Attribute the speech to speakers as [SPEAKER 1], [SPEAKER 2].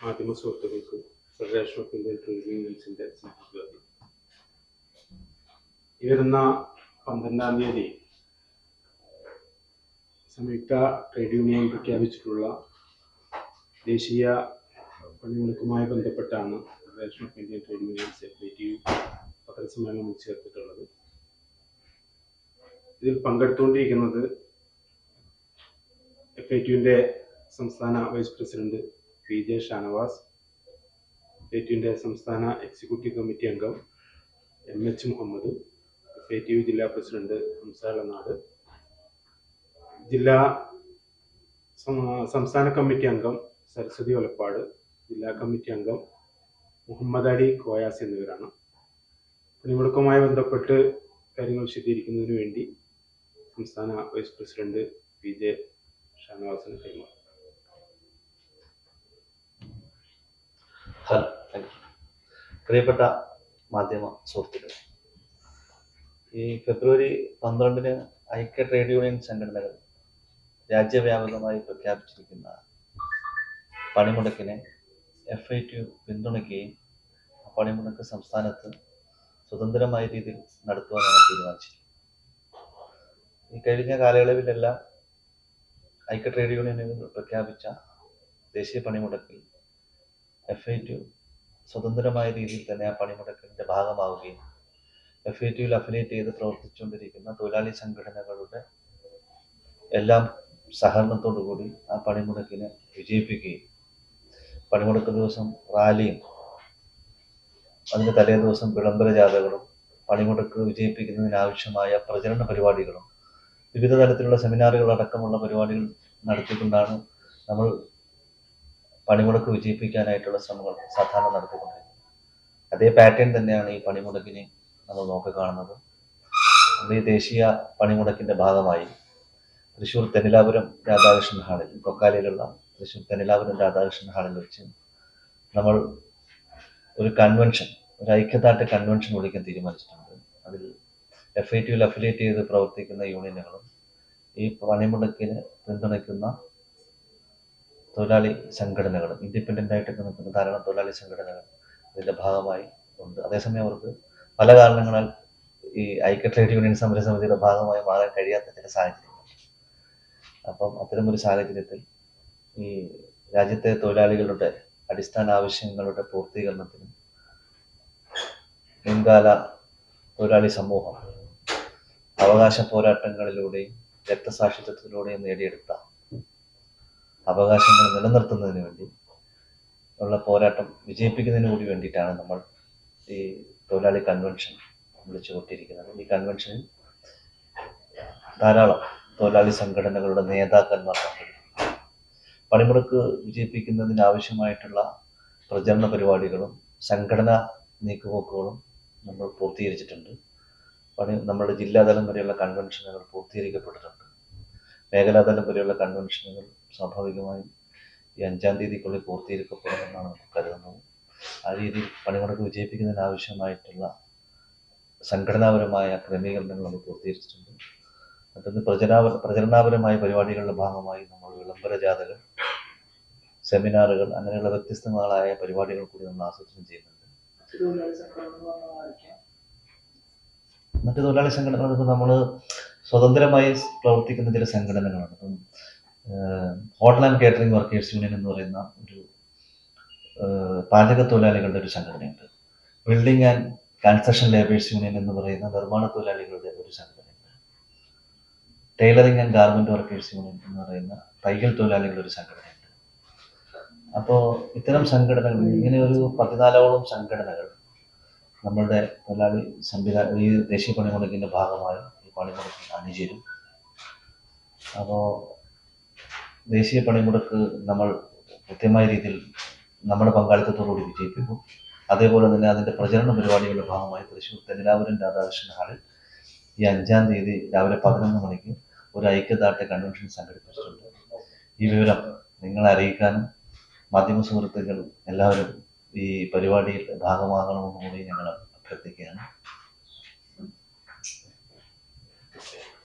[SPEAKER 1] മാധ്യമ സുഹൃത്തുക്കൾക്ക് federation of Indian trade യൂണിയൻസിന്റെ ഈ വരുന്ന പന്ത്രണ്ടാം തീയതി സംയുക്ത ട്രേഡ് യൂണിയൻ പ്രഖ്യാപിച്ചിട്ടുള്ള ദേശീയ പണിമുടക്കുമായി ബന്ധപ്പെട്ടാണ് federation of Indian trade F I പത്രസമ്മേളനം ചേർത്തിട്ടുള്ളത്. ഇതിൽ പങ്കെടുത്തുകൊണ്ടിരിക്കുന്നത് എഫ് ഐ ടിയുടെ സംസ്ഥാന vice president P J Shanavas ടിയുവിന്റെ സംസ്ഥാന എക്സിക്യൂട്ടീവ് കമ്മിറ്റി അംഗം M H Muhammad F T U ജില്ലാ പ്രസിഡന്റ് ഹംസാലനാട് ജില്ലാ സംസ്ഥാന കമ്മിറ്റി അംഗം സരസ്വതി ഒലപ്പാട് ജില്ലാ കമ്മിറ്റി അംഗം മുഹമ്മദ് അലി കോയാസ് എന്നിവരാണ്. പണിമുടക്കവുമായി ബന്ധപ്പെട്ട് കാര്യങ്ങൾ വിശദീകരിക്കുന്നതിന് വേണ്ടി സംസ്ഥാന വൈസ് പ്രസിഡന്റ് പി ജെ ഷാനവാസിന് കൈമാറി
[SPEAKER 2] ഹലോ പ്രിയപ്പെട്ട മാധ്യമ സുഹൃത്തുക്കൾ ഈ ഫെബ്രുവരി പന്ത്രണ്ടിന് ഐക്യ ട്രേഡ് യൂണിയൻ സംഘടനകൾ രാജ്യവ്യാപകമായി പ്രഖ്യാപിച്ചിരിക്കുന്ന പണിമുടക്കിനെ എഫ് ഐ ടി പിന്തുണയ്ക്കുകയും ആ പണിമുടക്ക് സംസ്ഥാനത്ത് സ്വതന്ത്രമായ രീതിയിൽ നടത്തുവാനാണ് തീരുമാനിച്ചിരിക്കുന്നത്. ഈ കഴിഞ്ഞ കാലയളവിലെല്ലാം ഐക്യ ട്രേഡ് യൂണിയനുകൾ പ്രഖ്യാപിച്ച ദേശീയ പണിമുടക്കിൽ എഫ് ഐ ടു സ്വതന്ത്രമായ രീതിയിൽ തന്നെ ആ പണിമുടക്കിന്റെ ഭാഗമാവുകയും എഫ് ഐ ടിയിൽ അഫിലിയേറ്റ് ചെയ്ത് പ്രവർത്തിച്ചുകൊണ്ടിരിക്കുന്ന തൊഴിലാളി സംഘടനകളുടെ എല്ലാം സഹകരണത്തോടു കൂടി ആ പണിമുടക്കിനെ വിജയിപ്പിക്കുകയും പണിമുടക്ക് ദിവസം റാലിയും അതിന്റെ തലേ ദിവസം വിളംബര ജാഥകളും പണിമുടക്ക് വിജയിപ്പിക്കുന്നതിനാവശ്യമായ പ്രചരണ പരിപാടികളും വിവിധ തരത്തിലുള്ള സെമിനാറുകൾ അടക്കമുള്ള പരിപാടികൾ നടത്തിക്കൊണ്ടാണ് നമ്മൾ പണിമുടക്ക് വിജയിപ്പിക്കാനായിട്ടുള്ള ശ്രമങ്ങൾ സാധാരണ നടത്തിക്കൊണ്ടിരിക്കുന്നത് അതേ പാറ്റേൺ തന്നെയാണ് ഈ പണിമുടക്കിനെ നമ്മൾ നോക്കിക്കാണുന്നത് നമ്മൾ ഈ ദേശീയ പണിമുടക്കിന്റെ ഭാഗമായി തൃശ്ശൂർ തെന്നിലാപുരം രാധാകൃഷ്ണൻ ഹാളിൽ കൊക്കാലയിലുള്ള തൃശ്ശൂർ തെന്നിലാപുരം രാധാകൃഷ്ണൻ ഹാളിൽ വെച്ച് നമ്മൾ ഒരു കൺവെൻഷൻ ഒരു ഐക്യദാർഢ്യ കൺവെൻഷൻ വിളിക്കാൻ തീരുമാനിച്ചിട്ടുണ്ട്. അതിൽ എഫ് ഐ ടിയിൽ അഫിലിയേറ്റ് ചെയ്ത് പ്രവർത്തിക്കുന്ന യൂണിയനുകളും ഈ പണിമുടക്കിന് പിന്തുണയ്ക്കുന്ന തൊഴിലാളി സംഘടനകളും ഇൻഡിപെൻഡന്റ് ആയിട്ടൊക്കെ നിൽക്കുന്ന ധാരാളം തൊഴിലാളി സംഘടനകൾ ഇതിന്റെ ഭാഗമായി ഉണ്ട്. അതേസമയം അവർക്ക് പല കാരണങ്ങളാൽ ഈ ഐക്യ ട്രേഡ് യൂണിയൻ സമര സമിതിയുടെ ഭാഗമായി മാറാൻ കഴിയാത്ത ചില സാഹചര്യങ്ങൾ. അപ്പം അത്തരമൊരു സാഹചര്യത്തിൽ ഈ രാജ്യത്തെ തൊഴിലാളികളുടെ അടിസ്ഥാന ആവശ്യങ്ങളുടെ പൂർത്തീകരണത്തിനും മുൻകാല തൊഴിലാളി സമൂഹം അവകാശ പോരാട്ടങ്ങളിലൂടെയും രക്തസാക്ഷിത്വത്തിലൂടെയും നേടിയെടുത്ത അവകാശങ്ങൾ നിലനിർത്തുന്നതിന് വേണ്ടി ഉള്ള പോരാട്ടം വിജയിപ്പിക്കുന്നതിന് കൂടി വേണ്ടിയിട്ടാണ് നമ്മൾ ഈ തൊഴിലാളി കൺവെൻഷൻ വിളിച്ചു കൊണ്ടിരിക്കുന്നത് ഈ കൺവെൻഷനിൽ ധാരാളം തൊഴിലാളി സംഘടനകളുടെ നേതാക്കന്മാർ പങ്കെടുക്കും പണിമുടക്ക് വിജയിപ്പിക്കുന്നതിന് ആവശ്യമായിട്ടുള്ള പ്രചരണ പരിപാടികളും സംഘടനാ നീക്കുപോക്കുകളും നമ്മൾ പൂർത്തീകരിച്ചിട്ടുണ്ട്. പണി നമ്മുടെ ജില്ലാതലം വരെയുള്ള കൺവെൻഷനുകൾ പൂർത്തീകരിക്കപ്പെട്ടിട്ടുണ്ട്. മേഖലാതലം വരെയുള്ള കൺവെൻഷനുകൾ സ്വാഭാവികമായും ഈ അഞ്ചാം തീയതിക്കുള്ളിൽ പൂർത്തീകരിക്കപ്പെടുമെന്നാണ് കരുതുന്നത്. ആ രീതിയിൽ പണിമുടക്ക് വിജയിപ്പിക്കുന്നതിന് ആവശ്യമായിട്ടുള്ള സംഘടനാപരമായ ക്രമീകരണങ്ങൾ നമ്മൾ പൂർത്തീകരിച്ചിട്ടുണ്ട്. മറ്റൊന്ന് പ്രചരാപ പ്രചരണാപരമായ പരിപാടികളുടെ ഭാഗമായി നമ്മൾ വിളംബര ജാഥകൾ സെമിനാറുകൾ അങ്ങനെയുള്ള വ്യത്യസ്തങ്ങളായ പരിപാടികൾ കൂടി നമ്മൾ ആസൂത്രണം ചെയ്യുന്നുണ്ട്. മറ്റു തൊഴിലാളി സംഘടനകൾ നമ്മൾ സ്വതന്ത്രമായി പ്രവർത്തിക്കുന്ന ചില സംഘടനകളാണ്. Hotel and catering workers union എന്ന് പറയുന്ന ഒരു പാചക തൊഴിലാളികളുടെ ഒരു സംഘടനയുണ്ട്. Building and construction labours union എന്ന് പറയുന്ന നിർമ്മാണ തൊഴിലാളികളുടെ ഒരു സംഘടനയുണ്ട്. Tailoring and garment workers union എന്ന് പറയുന്ന തയ്യൽ തൊഴിലാളികളുടെ ഒരു സംഘടനയുണ്ട്. അപ്പോൾ ഇത്തരം സംഘടനകൾ ഇങ്ങനെ ഒരു പതിനാലോളം സംഘടനകൾ നമ്മളുടെ തൊഴിലാളി സംവിധാന ഈ ദേശീയ പണിമുടക്കിന്റെ ഭാഗമായി ഈ പണിമുടക്കിൽ അണിചേരും. അപ്പോൾ ദേശീയ പണിമുടക്ക് നമ്മൾ കൃത്യമായ രീതിയിൽ നമ്മുടെ പങ്കാളിത്തത്തോടുകൂടി വിജയിപ്പിക്കും. അതേപോലെ തന്നെ അതിന്റെ പ്രചരണ പരിപാടികളുടെ ഭാഗമായി തൃശ്ശൂർ തെന്നിലാപുരം രാധാകൃഷ്ണൻ ഹാളിൽ ഈ അഞ്ചാം തീയതി രാവിലെ പതിനൊന്ന് മണിക്ക് ഒരു ഐക്യദാർഢ്യ കൺവെൻഷൻ സംഘടിപ്പിച്ചിട്ടുണ്ട്. ഈ വിവരം നിങ്ങളെ അറിയിക്കാനും മാധ്യമ സുഹൃത്തുക്കൾ എല്ലാവരും ഈ പരിപാടിയിൽ ഭാഗമാകണമെന്ന് കൂടി ഞങ്ങൾ അഭ്യർത്ഥിക്കുകയാണ്.